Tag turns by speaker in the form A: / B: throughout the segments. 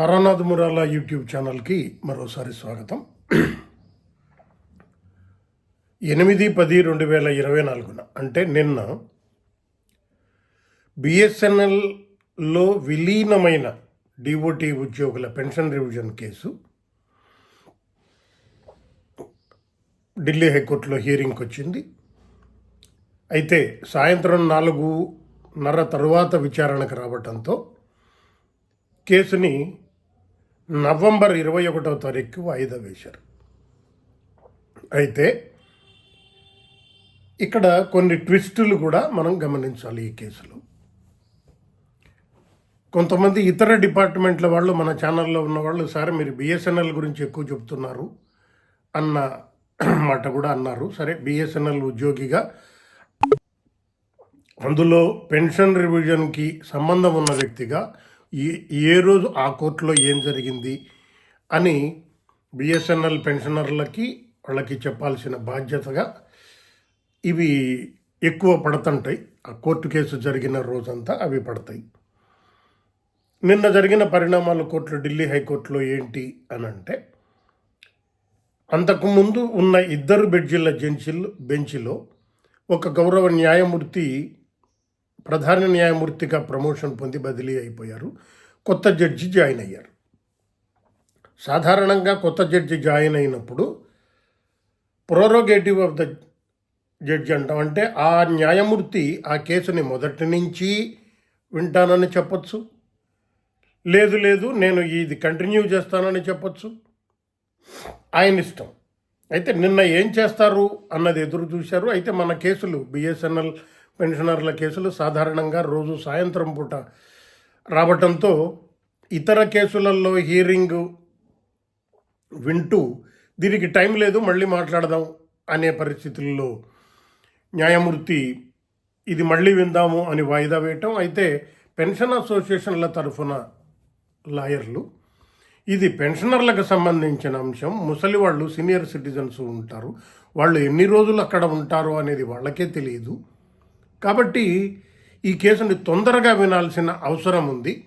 A: Taranath మురాలా YouTube ఛానల్కి మరోసారి స్వాగతం. ఎనిమిది పది రెండు వేల ఇరవై నాలుగున అంటే నిన్న బిఎస్ఎన్ఎల్లో విలీనమైన డిఓటి ఉద్యోగుల పెన్షన్ రివిజన్ కేసు ఢిల్లీ హైకోర్టులో హియరింగ్కి వచ్చింది అయితే సాయంత్రం నాలుగున్నర తరువాత విచారణకు రావడంతో కేసుని నవంబర్ ఇరవై ఒకటవ తారీఖు వాయిదా వేశారు. అయితే ఇక్కడ కొన్ని ట్విస్టులు కూడా మనం గమనించాలి ఈ కేసులో. కొంతమంది ఇతర డిపార్ట్మెంట్ల వాళ్ళు మన ఛానల్లో ఉన్న వాళ్ళు సార్ మీరు బిఎస్ఎన్ఎల్ గురించి ఎక్కువ చెప్తున్నారు అన్న మాట కూడా అన్నారు. సరే బిఎస్ఎన్ఎల్ ఉద్యోగిగా అందులో పెన్షన్ రివిజన్కి సంబంధం ఉన్న వ్యక్తిగా ఏ ఏ రోజు ఆ కోర్టులో ఏం జరిగింది అని బిఎస్ఎన్ఎల్ పెన్షనర్లకి వాళ్ళకి చెప్పాల్సిన బాధ్యతగా ఇవి ఎక్కువ పడుతుంటాయి. ఆ కోర్టు కేసు జరిగిన రోజంతా అవి పడతాయి. నిన్న జరిగిన పరిణామాలు కోర్టులో ఢిల్లీ హైకోర్టులో ఏంటి అని అంటే అంతకుముందు ఉన్న ఇద్దరు బెడ్జీల జెంచిల్ బెంచ్లో ఒక గౌరవ న్యాయమూర్తి ప్రధాన న్యాయమూర్తిగా ప్రమోషన్ పొంది బదిలీ అయిపోయారు. కొత్త జడ్జి జాయిన్ అయ్యారు. సాధారణంగా కొత్త జడ్జి జాయిన్ అయినప్పుడు ప్రోరోగేటివ్ ఆఫ్ ద జడ్జి అంటాం. అంటే ఆ న్యాయమూర్తి ఆ కేసుని మొదటి నుంచి వింటానని చెప్పొచ్చు. లేదు లేదు నేను ఇది కంటిన్యూ చేస్తానని చెప్పొచ్చు. ఆయన ఇష్టం. అయితే నిన్న ఏం చేస్తారు అన్నది ఎదురు చూశారు. అయితే మన కేసులు బిఎస్ఎన్ఎల్ పెన్షనర్ల కేసులు సాధారణంగా రోజు సాయంత్రం పూట రావటంతో ఇతర కేసులలో హియరింగ్ వింటూ దీనికి టైం లేదు మళ్ళీ మాట్లాడదాం అనే పరిస్థితుల్లో న్యాయమూర్తి ఇది మళ్ళీ విందాము అని వాయిదా వేయటం. అయితే పెన్షన్ అసోసియేషన్ల తరఫున లాయర్లు ఇది పెన్షనర్లకు సంబంధించిన అంశం. ముసలి వాళ్ళు సీనియర్ సిటిజన్స్ ఉంటారు. వాళ్ళు ఎన్ని రోజులు అక్కడ ఉంటారు అనేది వాళ్ళకే తెలియదు. కాబట్టి ఈ కేసుని తొందరగా వినాల్సిన అవసరం ఉంది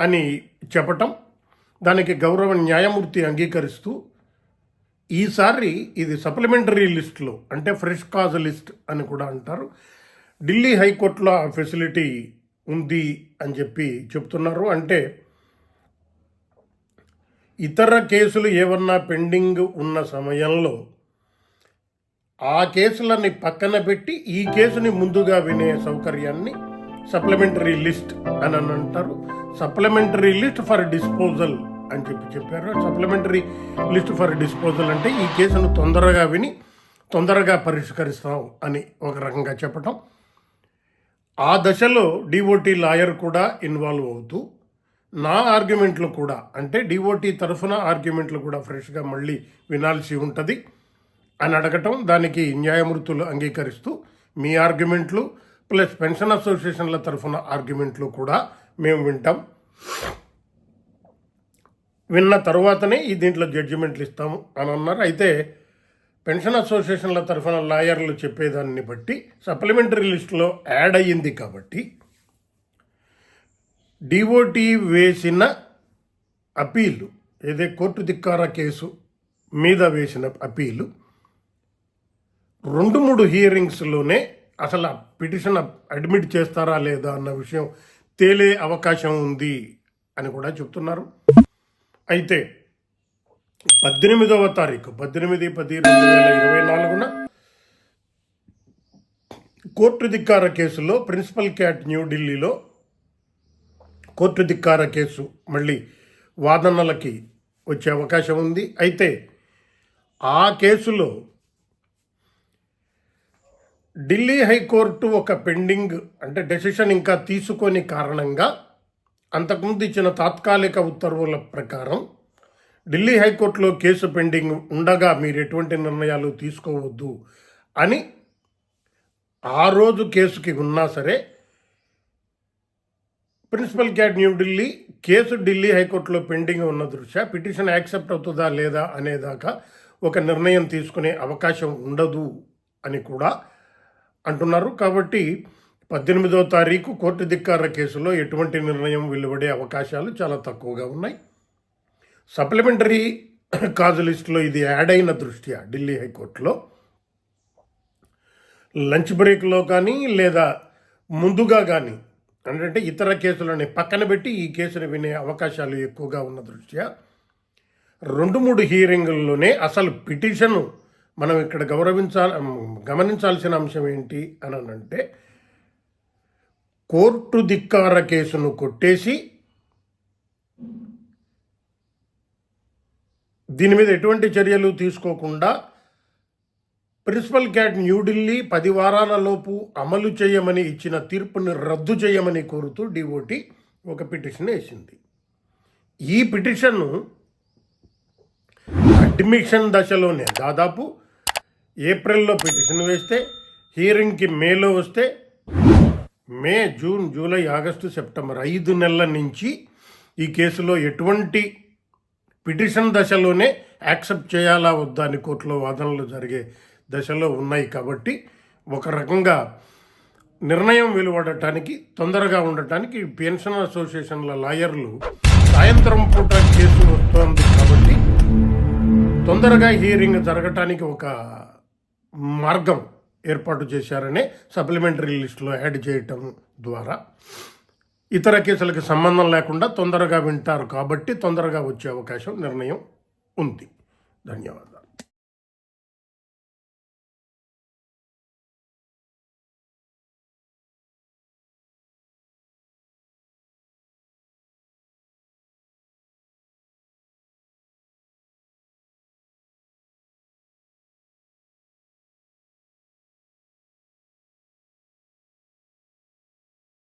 A: అని చెప్పటం దానికి గౌరవ న్యాయమూర్తి అంగీకరిస్తూ ఈసారి ఇది సప్లిమెంటరీ లిస్ట్లో అంటే ఫ్రెష్ కాజ్ లిస్ట్ అని కూడా అంటారు. ఢిల్లీ హైకోర్టులో ఆ ఫెసిలిటీ ఉంది అని చెప్పి చెప్తున్నారు. అంటే ఇతర కేసులు ఏమన్నా పెండింగ్ ఉన్న సమయంలో ఆ కేసులని పక్కన పెట్టి ఈ కేసుని ముందుగా వినే సౌకర్యాన్ని సప్లిమెంటరీ లిస్ట్ అని అని అంటారు. సప్లిమెంటరీ లిస్ట్ ఫర్ డిస్పోజల్ అని చెప్పి చెప్పారు. సప్లిమెంటరీ లిస్ట్ ఫర్ డిస్పోజల్ అంటే ఈ కేసును తొందరగా విని తొందరగా పరిష్కరిస్తాం అని ఒక రకంగా చెప్పటం. ఆ దశలో డిఓటీ లాయర్ కూడా ఇన్వాల్వ్ అవుతూ నా ఆర్గ్యుమెంట్లు కూడా అంటే డిఓటి తరఫున ఆర్గ్యుమెంట్లు కూడా ఫ్రెష్గా మళ్ళీ వినాల్సి ఉంటుంది. అని అడగటం దానికి న్యాయమూర్తులు అంగీకరిస్తూ మీ ఆర్గ్యుమెంట్లు ప్లస్ పెన్షన్ అసోసియేషన్ల తరఫున ఆర్గ్యుమెంట్లు కూడా మేము వింటాం. విన్న తర్వాతనే ఈ దీంట్లో జడ్జిమెంట్లు ఇస్తాము అని అన్నారు. అయితే పెన్షన్ అసోసియేషన్ల తరఫున లాయర్లు చెప్పేదాన్ని బట్టి సప్లిమెంటరీ లిస్టులో యాడ్ అయ్యింది కాబట్టి డిఓటీ వేసిన అపీలు ఏదే కోర్టు ధిక్కార కేసు మీద వేసిన అపీలు రెండు మూడు హియరింగ్స్లోనే అసలు ఆ పిటిషన్ అడ్మిట్ చేస్తారా లేదా అన్న విషయం తేలే అవకాశం ఉంది అని కూడా చెప్తున్నారు. అయితే పద్దెనిమిదవ తారీఖు పద్దెనిమిది పది రెండు వేల ఇరవై నాలుగున కోర్టు ధిక్కార కేసులో ప్రిన్సిపల్ క్యాట్ న్యూఢిల్లీలో కోర్టు ధిక్కార కేసు మళ్ళీ వాదనలకి వచ్చే అవకాశం ఉంది. అయితే ఆ కేసులో ఢిల్లీ హైకోర్టు ఒక పెండింగ్ అంటే డెసిషన్ ఇంకా తీసుకొని కారణంగా అంతకుముందు ఇచ్చిన తాత్కాలిక ఉత్తర్వుల ప్రకారం ఢిల్లీ హైకోర్టులో కేసు పెండింగ్ ఉండగా మీరు ఎటువంటి నిర్ణయాలు తీసుకోవద్దు అని ఆ రోజు కేసుకి ఉన్నా సరే principal CAT New Delhi case Delhi హైకోర్టులో పెండింగ్ ఉన్న దృష్ట్యా పిటిషన్ యాక్సెప్ట్ అవుతుందా లేదా అనేదాకా ఒక నిర్ణయం తీసుకునే అవకాశం ఉండదు అని కూడా అంటున్నారు. కాబట్టి పద్దెనిమిదో తారీఖు కోర్టు ధిక్కార కేసులో ఎటువంటి నిర్ణయం వెలువడే అవకాశాలు చాలా తక్కువగా ఉన్నాయి. సప్లిమెంటరీ కాజు లిస్టులో ఇది యాడ్ అయిన దృష్ట్యా ఢిల్లీ హైకోర్టులో? లంచ్ బ్రేక్లో కానీ లేదా ముందుగా కానీ అంటే ఇతర కేసులని పక్కన పెట్టి ఈ కేసును వినే అవకాశాలు ఎక్కువగా ఉన్న దృష్ట్యా? రెండు మూడు హీరింగుల్లోనే అసలు పిటిషను మనం ఇక్కడ గౌరవించాల గమనించాల్సిన అంశం ఏంటి అని అంటే కోర్టు ధిక్కార కేసును కొట్టేసి దీని మీద ఎటువంటి చర్యలు తీసుకోకుండా ప్రిన్సిపల్ క్యాట్ న్యూఢిల్లీ పది వారాలలోపు అమలు చేయమని ఇచ్చిన తీర్పును రద్దు చేయమని కోరుతూ డిఓటి ఒక పిటిషన్ వేసింది. ఈ పిటిషన్ను అడ్మిషన్ దశలోనే దాదాపు ఏప్రిల్లో పిటిషన్ వేస్తే హీరింగ్కి మేలో వస్తే May June July August September ఐదు నెలల నుంచి ఈ కేసులో ఎటువంటి పిటిషన్ దశలోనే యాక్సెప్ట్ చేయాలా వద్దా అని కోర్టులో వాదనలు జరిగే దశలో ఉన్నాయి కాబట్టి ఒక రకంగా నిర్ణయం వెలువడటానికి తొందరగా ఉండటానికి పెన్షన్ అసోసియేషన్ల లాయర్లు సాయంత్రం పూట కేసు వస్తోంది కాబట్టి తొందరగా హియరింగ్ జరగటానికి ఒక మార్గం ఏర్పాటు చేశారని సప్లిమెంటరీ లిస్టులో యాడ్ చేయటం ద్వారా. ఇతర కేసులకు సంబంధం లేకుండా తొందరగా వింటారు కాబట్టి తొందరగా వచ్చే అవకాశం నిర్ణయం ఉంది. ధన్యవాదాలు.